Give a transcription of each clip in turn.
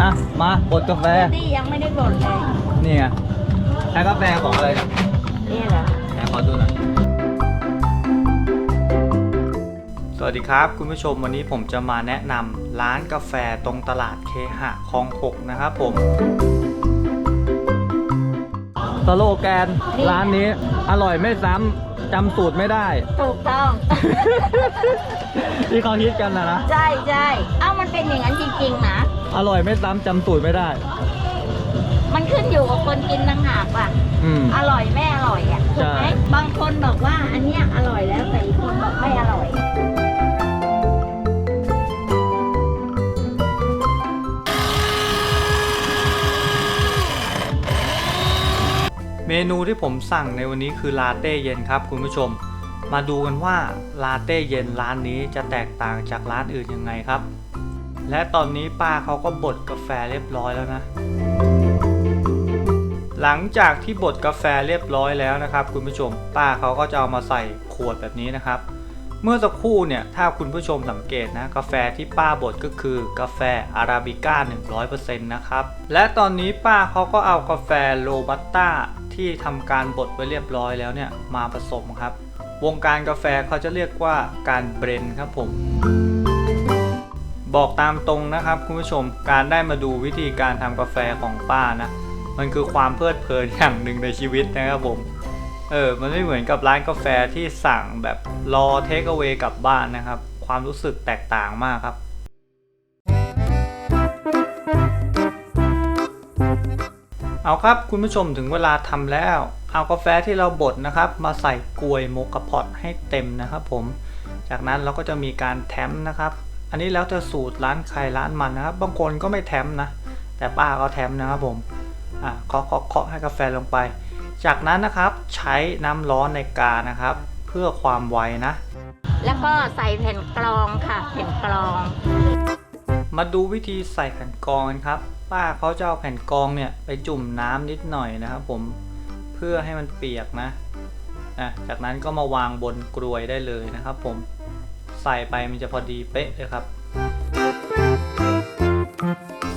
อะ มาบดกาแฟ นี่ยังไม่ได้บดเลย นี่ไงใช้กาแฟของอะไรเนี่ยนี่เหรอไหนขอดูหน่อย สวัสดีครับคุณผู้ชมวันนี้ผมจะมาแนะนำร้านกาแฟตรงตลาดเคหะคลองหกนะครับผมสโลแกนร้านนี้อร่อยไม่ซ้ำ จำสูตรไม่ได้ ถูกต้อง ที่เขาฮิตกันนะนะใช่ใช่เอ้ามันเป็นอย่างนั้นจริงๆนะ อร่อยไม่ซ้ำจำสูตรไม่ได้ มันขึ้นอยู่กับคนกินต่างหากว่ะ อืม อร่อยไม่ เมนูที่ผมสั่งในวันนี้คือลาเต้เย็นครับคุณผู้ชม มาดูกันว่าลาเต้เย็นร้านนี้จะแตกต่างจากร้านอื่นยังไงครับ และตอนนี้ป้าเขาก็บดกาแฟเรียบร้อยแล้วนะ หลังจากที่บดกาแฟเรียบร้อยแล้วนะครับ คุณผู้ชม ป้าเขาก็จะเอามาใส่ขวดแบบนี้นะครับ เมื่อสักครู่เนี่ยถ้าคุณผู้ชมสังเกตนะกาแฟที่ป้าบดก็คือกาแฟอาราบิก้า 100%นะครับ และตอนนี้ป้าเขาก็เอากาแฟโรบัสต้าที่ทำการบดไว้เรียบร้อยแล้วเนี่ยมาผสมครับ วงการกาแฟเขาจะเรียกว่าการเบรนครับผม บอกตามตรงนะครับคุณผู้ชมการได้มาดูวิธีการทำกาแฟของป้านะมันคือความเพลิดเพลินอย่างหนึ่งในชีวิตนะครับผม เออ มันไม่เหมือนกับร้านกาแฟที่สั่งแบบรอเทคเอา a y กลับบ้านนะครับ ความรู้สึกแตกต่างมากครับ เอาครับคุณผู้ชมถึงเวลาทำแล้ว เอากาแฟที่เราบดนะครับ มาใส่กลวยโมกาพอตให้เต็มนะครับผม จากนั้นเราก็จะมีการแถมนะครับ อันนี้แล้วแต่สูตรร้านใครร้านมันนะครับ บางคนก็ไม่แถมนะ แต่ป้าก็แถมนะครับผม อะเคาะเคาะเคาะให้กาแฟลงไป จากนั้นนะครับใช้น้ำร้อนในกานะครับ เพื่อความไวนะ แล้วก็ใส่แผ่นกรองค่ะแผ่นกรอง มาดูวิธีใส่แผ่นกรองกันครับ ป้าเขาจะเอาแผ่นกรองเนี่ยไปจุ่มน้ำนิดหน่อยนะครับ ผมเพื่อให้มันเปียกนะอะจากนั้นก็มาวางบนกรวยได้เลยนะครับ ผมใส่ไปมันจะพอดีเป๊ะเลยครับ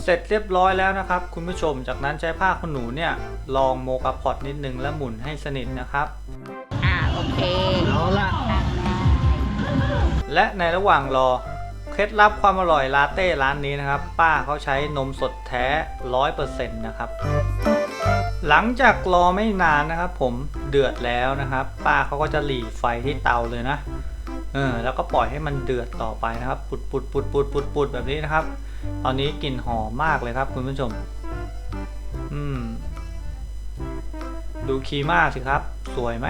เสร็จเรียบร้อยแล้วนะครับ คุณผู้ชมจากนั้นใช้ผ้าขนหนูเนี่ยลองโมกาพอตนิดนึงแล้วหมุนให้สนิทนะครับ อ่าโอเคเอาละตั้งได้และในระหว่างรอเคล็ดลับความอร่อยลาเต้ร้านนี้นะครับ ป้าเขาใช้นมสดแท้100%นะครับหลังจากรอไม่นานนะครับ ผมเดือดแล้วนะครับ ป้าเขาก็จะหลีไฟที่เตาเลยนะเออแล้วก็ปล่อยให้มันเดือดต่อไปนะครับ ปุดปุดปุดปุดปุดปุดแบบนี้นะครับ ตอนนี้กลิ่นหอมมากเลยครับคุณผู้ชม อืม ดูคีม่าสิครับ สวยไหม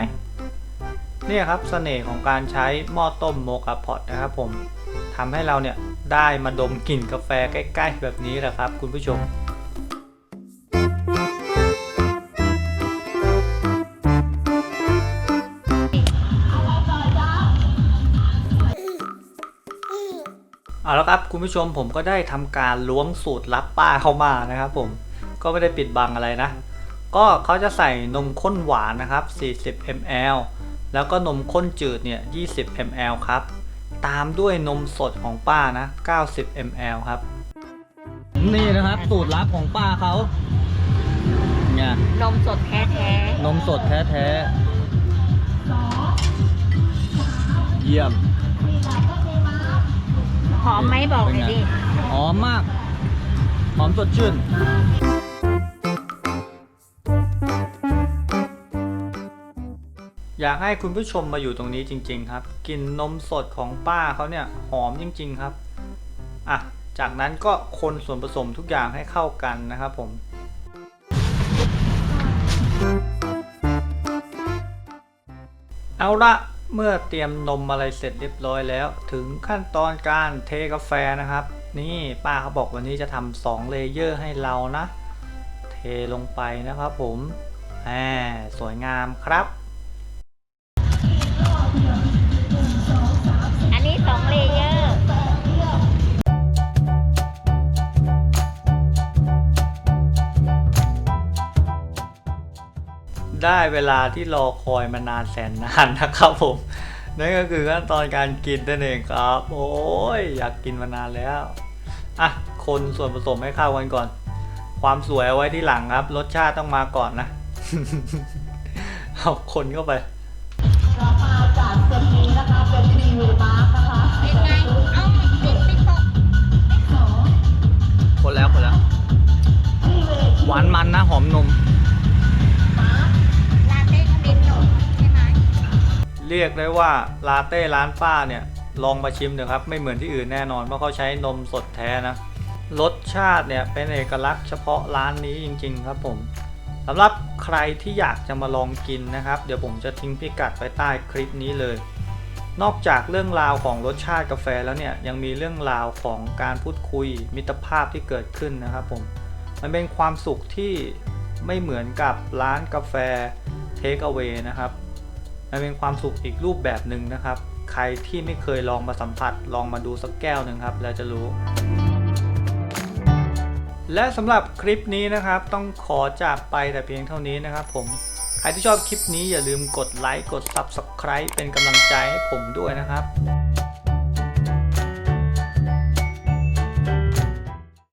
เนี่ยครับเสน่ห์ของการใช้หม้อต้มโมกาพอตนะครับผมทำให้เราเนี่ยได้มาดมกลิ่นกาแฟใกล้ ๆ แบบนี้แหละครับ คุณผู้ชม เอาละครับคุณผู้ชมผมก็ได้ทำการล้วงสูตรลับป้าเข้ามานะครับผมก็ไม่ได้ปิดบังอะไรนะ ก็เขาจะใส่นมข้นหวานนะครับ 40 ml แล้วก็นมข้นจืดเนี่ย 20 ml ครับ ตามด้วยนมสดของป้านะ 90 ml ครับ นี่นะครับสูตรลับของป้าเขาเนี่ยนมสดแท้นมสดแท้ๆเยี่ยมๆ หอมไหมบอกเลยดิ หอมมาก หอมสดชื่น อยากให้คุณผู้ชมมาอยู่ตรงนี้จริง ๆ ครับกลิ่นนมสดของป้าเขาเนี่ยหอมจริง ๆ ครับ อะ จากนั้นก็คนส่วนผสมทุกอย่างให้เข้ากันนะครับผมเอาละ เมื่อเตรียมนมอะไรเสร็จเรียบร้อยแล้ว ถึงขั้นตอนการเทกาแฟนะครับ นี่ป้าเขาบอกวันนี้จะทำสองเลเยอร์ให้เรานะ เทลงไปนะครับผมแหมสวยงามครับ ได้เวลาที่รอคอยมานานแสนนานนะครับผม นั่นก็คือขั้นตอนการกินนั่นเองครับ โอ้ยอยากกินมานานแล้ว อะ คนส่วนผสมให้เข้ากันก่อน ความสวยเอาไว้ที่หลังครับ รสชาติต้องมาก่อนนะ เอาคนเข้าไปเป็นไงเอ้าเด็กติ๊กต๊อคนแล้วคนแล้ว หวานมันนะหอมนม เรียกได้ว่าลาเต้ร้านป้าเนี่ยลองมาชิมเถอะครับ ไม่เหมือนที่อื่นแน่นอนเพราะเขาใช้นมสดแท้นะ รสชาติเนี่ยเป็นเอกลักษณ์เฉพาะร้านนี้จริง ๆ ครับผมสำหรับใครที่อยากจะมาลองกินนะครับ เดี๋ยวผมจะทิ้งพิกัดไว้ใต้คลิปนี้เลย นอกจากเรื่องราวของรสชาติกาแฟแล้วเนี่ยยังมีเรื่องราวของการพูดคุยมิตรภาพที่เกิดขึ้นนะครับผมมันเป็นความสุขที่ไม่เหมือนกับร้านกาแฟเทคเอา a y นะครับ มันเป็นความสุขอีกรูปแบบหนึ่งนะครับ ใครที่ไม่เคยลองมาสัมผัส ลองมาดูสักแก้วหนึ่งครับ แล้วจะรู้ และสำหรับคลิปนี้นะครับ ต้องขอจากไปแต่เพียงเท่านี้นะครับ ผมใครที่ชอบคลิปนี้อย่าลืมกดไลค์กด Subscribe เป็นกำลังใจให้ผมด้วยนะครับ